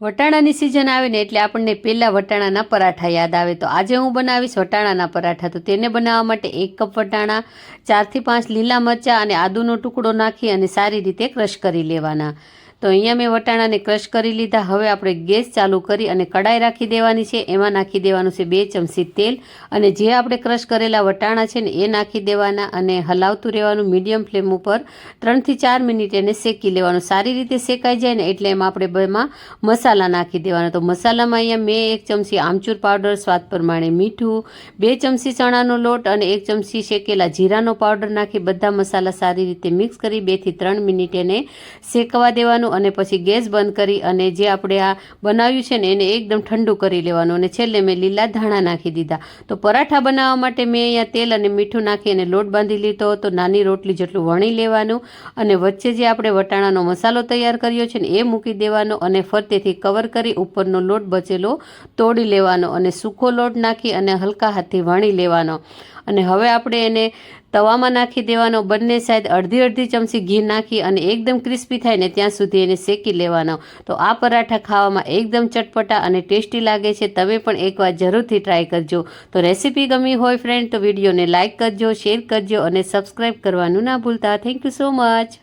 વટાણાની season આવે ને એટલે આપણને પહેલાં વટાણાના પરાઠા યાદ આવે. તો આજે હું બનાવીશ વટાણાના પરાઠા. તો તેને બનાવવા માટે એક કપ વટાણા, ચારથી પાંચ લીલા મરચાં અને આદુનો ટુકડો નાખી અને સારી રીતે ક્રશ કરી લેવાના. તો અહીંયા મેં વટાણાને ક્રશ કરી લીધા. હવે આપણે ગેસ ચાલુ કરી અને કડાઈ રાખી દેવાની છે. એમાં નાખી દેવાનું છે બે ચમચી તેલ અને જે આપણે ક્રશ કરેલા વટાણા છે ને એ નાખી દેવાના અને હલાવતું રહેવાનું મીડિયમ ફ્લેમ ઉપર ત્રણથી ચાર મિનિટ એને શેકી લેવાનું. સારી રીતે શેકાઈ જાય ને એટલે એમાં આપણે બેમાં મસાલા નાખી દેવાના. તો મસાલામાં અહીંયા મેં એક ચમચી આમચૂર પાવડર, સ્વાદ પ્રમાણે મીઠું, બે ચમચી ચણાનો લોટ અને એક ચમચી શેકેલા જીરાનો પાવડર નાખી બધા મસાલા સારી રીતે મિક્સ કરી બેથી ત્રણ મિનિટ એને શેકવા દેવાનું. અને પછી ગેસ બંધ કરી અને જે આપણે આ બનાવ્યું છે ને એને એકદમ ઠંડુ કરી લેવાનું અને છેલ્લે મેં લીલા ધાણા નાખી દીધા. તો પરાઠા બનાવવા માટે મેં અહીંયા તેલ અને મીઠું નાખી અને લોટ બાંધી લીધો હતો. નાની રોટલી જેટલું વણી લેવાનું અને વચ્ચે જે આપણે વટાણાનો મસાલો તૈયાર કર્યો છે ને એ મૂકી દેવાનો અને ફરતેથી કવર કરી ઉપરનો લોટ બચેલો તોડી લેવાનો અને સૂકો લોટ નાખી અને હલકા હાથથી વણી લેવાનો. અને હવે આપણે એને તવામાં નાખી દેવાનો. બંને સાઈડ અડધી અડધી ચમચી ઘી નાખી અને એકદમ ક્રિસ્પી થાય ને ત્યાં સુધી એને શેકી લેવાનો. તો આ પરાઠા ખાવામાં એકદમ ચટપટા અને ટેસ્ટી લાગે છે. તમે પણ એકવાર જરૂરથી ટ્રાય કરજો. તો રેસીપી ગમી હોય ફ્રેન્ડ તો વિડીયોને લાઇક કરજો શેર કરજો અને સબસ્ક્રાઈબ કરવાનું ના ભૂલતા. Thank you so much